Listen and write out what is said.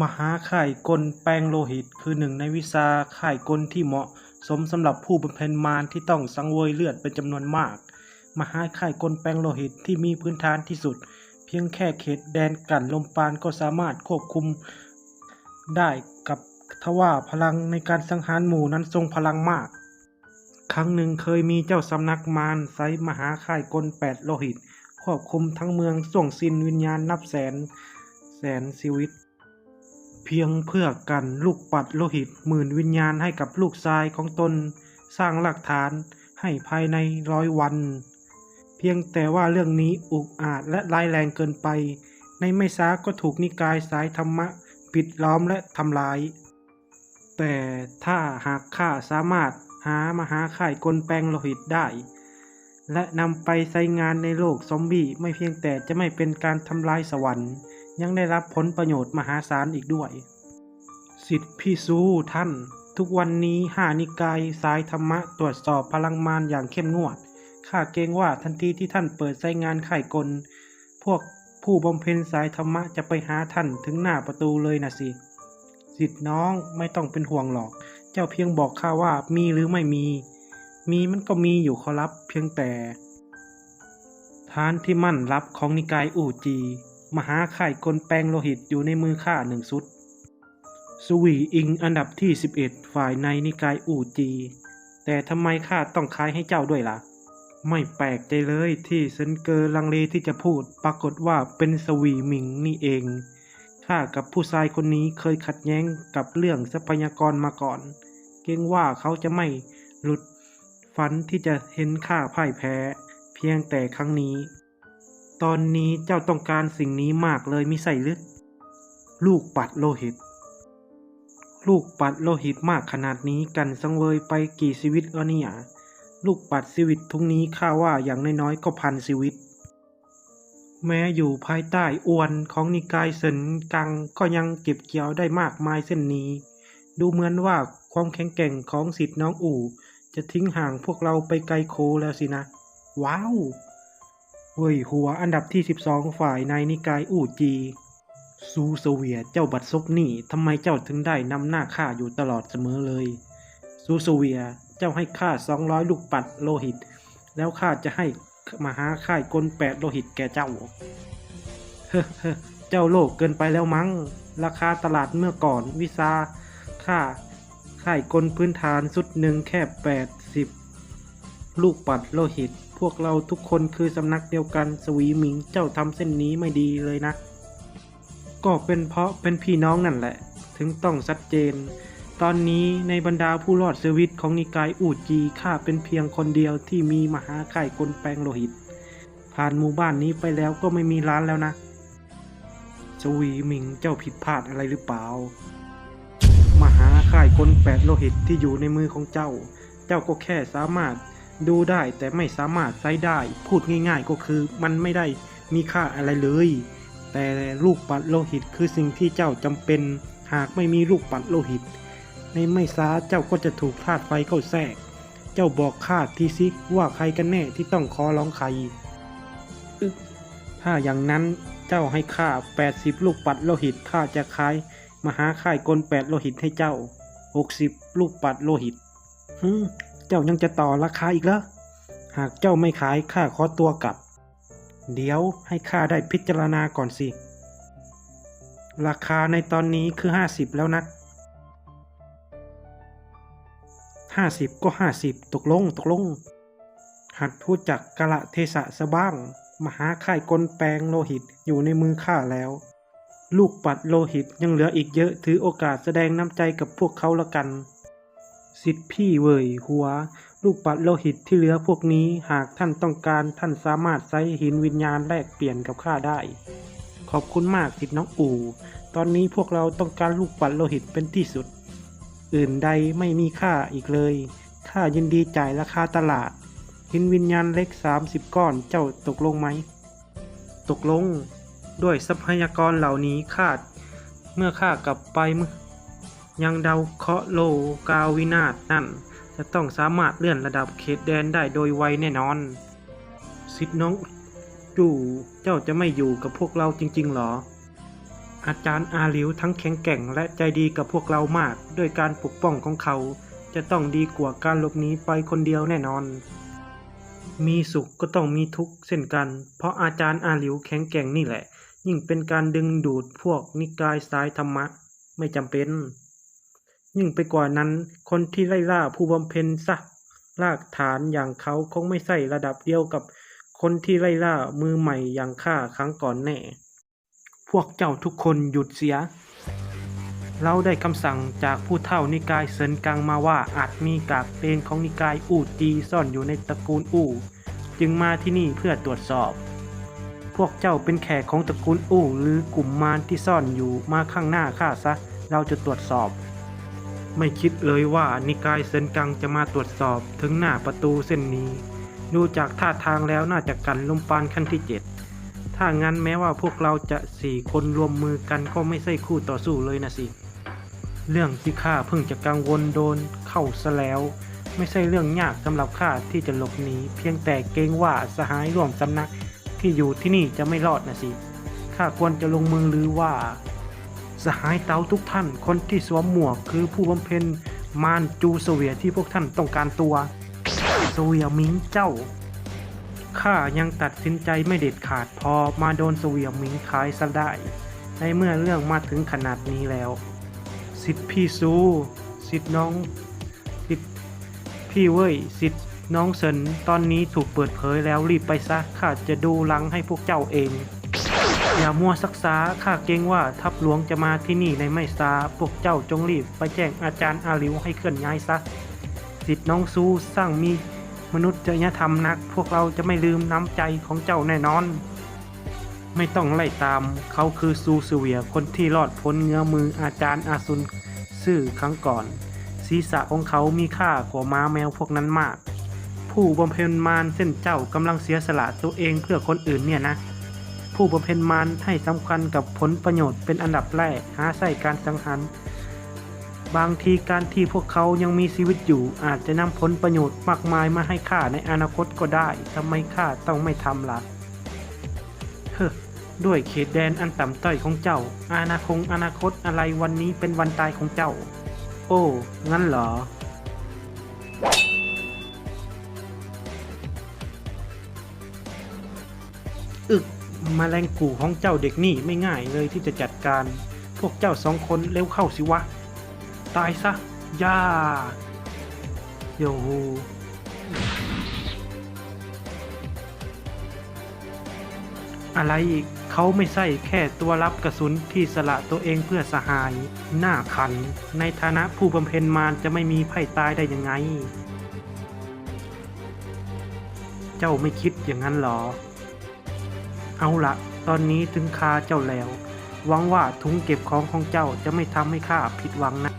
มหาข่ายกลแปลงโลหิต คือหนึ่งในวิชาข่ายกลที่เหมาะ สมสำหรับผู้บำเพ็ญมารที่ต้องสังเวยเลือดเป็นจำนวนมาก มหาข่ายกลแปลงโลหิตที่มีพื้นฐานที่สุด เพียงแค่เขตแดนกันลมปานก็สามารถควบคุมได้กับทว่าพลังในการสังหารหมู่นั้นทรงพลังมาก ครั้งหนึ่งเคยมีเจ้าสำนักมารไซมหาข่ายกลแปดโลหิต ควบคุมทั้งเมืองส่วงสินวิญญาณนับแสนแสนชีวิต เพียงเพื่อกันลูกปัดโลหิตหมื่นวิญญาณให้กับลูกชายของตน สร้างหลักฐานให้ภายในร้อยวัน เพียงแต่ว่าเรื่องนี้อุกอาจและร้ายแรงเกินไป ในไม่ช้าก็ถูกนิกายสายธรรมะปิดล้อมและทำลาย แต่ถ้าหากข้าสามารถหามหาข่ายกลแปลงโลหิตได้ และนำไปใช้งานในโลกซอมบี้ไม่เพียงแต่จะไม่เป็นการทำลายสวรรค์ ยังได้รับผลประโยชน์มหาศาลอีกด้วย สิทธิพี่ซูท่าน ทุกวันนี้หานิกายสายธรรมะตรวจสอบพลังมารอย่างเข้มงวดข้าเกรงว่าทันทีที่ท่านเปิดใช้งานไข่กล พวกผู้บำเพ็ญสายธรรมะจะไปหาท่านถึงหน้าประตูเลยนะสิสิทธิ์น้องไม่ต้องเป็นห่วงหรอก เจ้าเพียงบอกข้าว่ามีหรือไม่มี มีมันก็มีอยู่ขอรับเพียงแต่ ฐานที่มั่นลับของนิกายอูจี มหาไข่กลแปลงโลหิตอยู่ในมือข้าหนึ่งสุด สวีอิงอันดับที่ 11 ฝ่ายในนิกายอูจี แต่ทำไมข้าต้องขายให้เจ้าด้วยล่ะ ไม่แปลกใจเลยที่เซนเกอร์ลังเลที่จะพูดปรากฏว่าเป็นสวีหมิงนี่เอง ข้ากับผู้ชายคนนี้เคยขัดแย้งกับเรื่องทรัพยากรมาก่อน เกรงว่าเขาจะไม่หลุดฝันที่จะเห็นข้าพ่ายแพ้ เพียงแต่ครั้งนี้ ตอนนี้เจ้าต้องการสิ่งนี้มากเลยมิใส่ลึกลูกปัดโลหิต ลูกปัดโลหิตมากขนาดนี้กันสังเวยไปกี่ชีวิตแล้วเนี่ยลูกปัดชีวิตทุกนี้ข้าว่าอย่างน้อยๆก็พันชีวิต แม้อยู่ภายใต้อวนของนิกายเซินกังก็ยังเก็บเกี่ยวได้มากมายเส้นนี้ ดูเหมือนว่าความแข็งแกร่งของสิทธิ์น้องอู่ จะทิ้งห่างพวกเราไปไกลโคแล้วสินะ ว้าว เว้ยหัวอันดับที่ 12 ฝ่ายในนิกายอู่จี ซูเสเวียเจ้าบัดซบนี่ทำไมเจ้าถึงได้นำหน้าข้าอยู่ตลอดเสมอเลย ซูเสเวียเจ้าให้ข้า 200 ลูกปัดโลหิต แล้วข้าจะให้มหาค่ายกลแปดโลหิตแก่เจ้า เฮ้เฮ้อเจ้าโลกเกินไปแล้วมั้ง ราคาตลาดเมื่อก่อนวิซาค่าค่ายกลพื้นฐานสุดหนึ่งแค่แปดสิบ ลูกปัดโลหิต พวกเราทุกคนคือสำนักเดียวกัน สวีหมิงเจ้าทำเส้นนี้ไม่ดีเลยนะ ก็เป็นเพราะเป็นพี่น้องนั่นแหละ ถึงต้องชัดเจน ตอนนี้ในบรรดาผู้รอดชีวิตของนิกายอูจีข้าเป็นเพียงคนเดียวที่มีมหาไข่ายกลแปลงโลหิต ผ่านหมู่บ้านนี้ไปแล้วก็ไม่มีร้านแล้วนะ สวีหมิงเจ้าผิดพลาดอะไรหรือเปล่า มหาไข่ายกลแปดโลหิตที่อยู่ในมือของเจ้า เจ้าก็แค่สามารถ ดูได้แต่ไม่สามารถใช้ได้ พูดง่ายๆก็คือมันไม่ได้มีค่าอะไรเลย แต่ลูกปัดโลหิตคือสิ่งที่เจ้าจำเป็น หากไม่มีลูกปัดโลหิต ในไม่ช้าเจ้าก็จะถูกธาตุไฟเข้าแทรก เจ้าบอกข้าทีสิว่าใครกันแน่ที่ต้องขอร้องใคร ถ้าอย่างนั้นเจ้าให้ข้า80 ลูกปัดโลหิตข้าจะขายมหาค่ายกลแปดโลหิตให้เจ้า 60 ลูกปัดโลหิตฮึ เจ้ายังจะต่อราคาอีกเหรอ หากเจ้าไม่ขายข้าขอตัวกลับ เดี๋ยวให้ข้าได้พิจารณาก่อนสิ ราคาในตอนนี้คือ 50 แล้วนะ50 ก็ 50 ตกลงตกลง หัดพูดจักกะละเทศะซะบ้าง มหาค่ายกลแปลงโลหิตอยู่ในมือข้าแล้ว ลูกปัดโลหิตยังเหลืออีกเยอะถือโอกาสแสดงน้ำใจกับพวกเขาละกัน สิทธิพี่เว่ยหัว ลูกปัดโลหิตที่เหลือพวกนี้หากท่านต้องการท่านสามารถใช้หินวิญญาณแลกเปลี่ยนกับข้าได้ ขอบคุณมากสิทธิน้องอู่ ตอนนี้พวกเราต้องการลูกปัดโลหิตเป็นที่สุด อื่นใดไม่มีค่าอีกเลยข้ายินดีจ่ายราคาตลาด หินวิญญาณเล็ก 30 ก้อนเจ้าตกลงไหม ตกลง ด้วยทรัพยากรเหล่านี้ข้าเมื่อข้ากลับไปเมื่อ ยังเดาเคราะห์โลกาวินาศนั่น จะต้องสามารถเลื่อนระดับเขตแดนได้โดยไวแน่นอนสิทธิ์น้องจู่เจ้าจะไม่อยู่กับพวกเราจริง ๆ หรอ อาจารย์อาหลิวทั้งแข็งแกร่งและใจดีกับพวกเรามากด้วยการปกป้องของเขา จะต้องดีกว่าการหลบหนีไปคนเดียวแน่นอน มีสุขก็ต้องมีทุกข์เช่นกัน เพราะอาจารย์อาหลิวแข็งแกร่งนี่แหละ ยิ่งเป็นการดึงดูดพวกนิกายสายธรรมะ ไม่จำเป็น ยิ่งไปกว่านั้น คนที่ไล่ล่าผู้บำเพ็ญซะรากฐานอย่างเขาคงไม่ใช่ระดับเดียวกับคนที่ไล่ล่ามือใหม่อย่างข้าครั้งก่อนแน่ พวกเจ้าทุกคนหยุดเสีย เราได้คำสั่งจากผู้เฒ่านิกายเซินกังมาว่าอาจมีกากเลนของนิกายอู่จีซ่อนอยู่ในตระกูลอู่ จึงมาที่นี่เพื่อตรวจสอบ พวกเจ้าเป็นแขกของตระกูลอู่หรือกลุ่มมารที่ซ่อนอยู่มาข้างหน้าข้าซะ เราจะตรวจสอบ ไม่คิดเลยว่านิกายเซนกังจะมาตรวจสอบถึงหน้าประตูเส้นนี้ ดูจากท่าทางแล้วน่าจะกันลมปานขั้นที่เจ็ดถ้างั้นแม้ว่าพวกเราจะสี่คนรวมมือกันก็ไม่ใช่คู่ต่อสู้เลยนะสิ เรื่องที่ข้าเพิ่งจะกังวลโดนเข้าซะแล้ว ไม่ใช่เรื่องยากสำหรับข้าที่จะหลบหนีเพียงแต่เกรงว่าสหายร่วมสำนักที่อยู่ที่นี่จะไม่รอดนะสิข้าควรจะลงมือหรือว่า สหายเตาทุกท่าน คนที่สวมหมวกคือผู้บำเพ็ญมารจูเสวียที่พวกท่านต้องการตัวเสวียมิงเจ้าข้ายังตัดสินใจไม่เด็ดขาดพอมาโดนเสวียมิงขายซะได้ ในเมื่อเรื่องมาถึงขนาดนี้แล้ว สิทธิพี่ซูสิทธิน้องสิทธิพี่เว้ยสิทธิน้องเซินตอนนี้ถูกเปิดเผยแล้วรีบไปซะข้าจะดูลังให้พวกเจ้าเอง อย่ามัวซักษาข้าเกรงว่าทัพหลวงจะมาที่นี่ในไม่ช้าพวกเจ้าจงรีบไปแจ้งอาจารย์อาลิวให้เคลื่อนย้ายซะสิทธิ์น้องซูสร้างมีมนุษย์จริยธรรมนัก พวกเราจะไม่ลืมน้ำใจของเจ้าแน่นอน ไม่ต้องไล่ตาม เขาคือซูสเวียคนที่รอดพ้นเงื้อมืออาจารย์อาซุนซื่อครั้งก่อน ศีรษะของเขามีค่ากว่าม้าแมวพวกนั้นมาก ผู้บำเพ็ญมารเส้นเจ้ากำลังเสียสละตัวเองเพื่อคนอื่นเนี่ยนะ ผู้บำเพ็ญมารให้สำคัญกับผลประโยชน์เป็นอันดับแรกหาใส่การสังหารบางทีการที่พวกเขายังมีชีวิตอยู่ อาจจะนำผลประโยชน์มากมายมาให้ข้าในอนาคตก็ได้ทำไมข้าต้องไม่ทำล่ะเฮ้อด้วยเขตแดนอันต่ำต้อยของเจ้า อาณาคงอนาคตอะไรวันนี้เป็นวันตายของเจ้า โอ้ งั้นเหรอ อึก มแมลงกู่ของเจ้าเด็กนี่ไม่ง่ายเลยที่จะจัดการ พวกเจ้าสองคนเร็วเข้าสิวะ ตายซะ ย่าโยโฮอะไรอีกเขาไม่ใช่แค่ตัวรับกระสุนที่สละตัวเองเพื่อสหาย หน้าขัน ในฐานะผู้บำเพ็ญมารจะไม่มีไพ่ตายได้ยังไง เจ้าไม่คิดอย่างนั้นหรอ เอาละตอนนี้ถึงคาเจ้าแล้ว หวังว่าถุงเก็บของของเจ้าจะไม่ทำให้ข้าผิดหวังนะ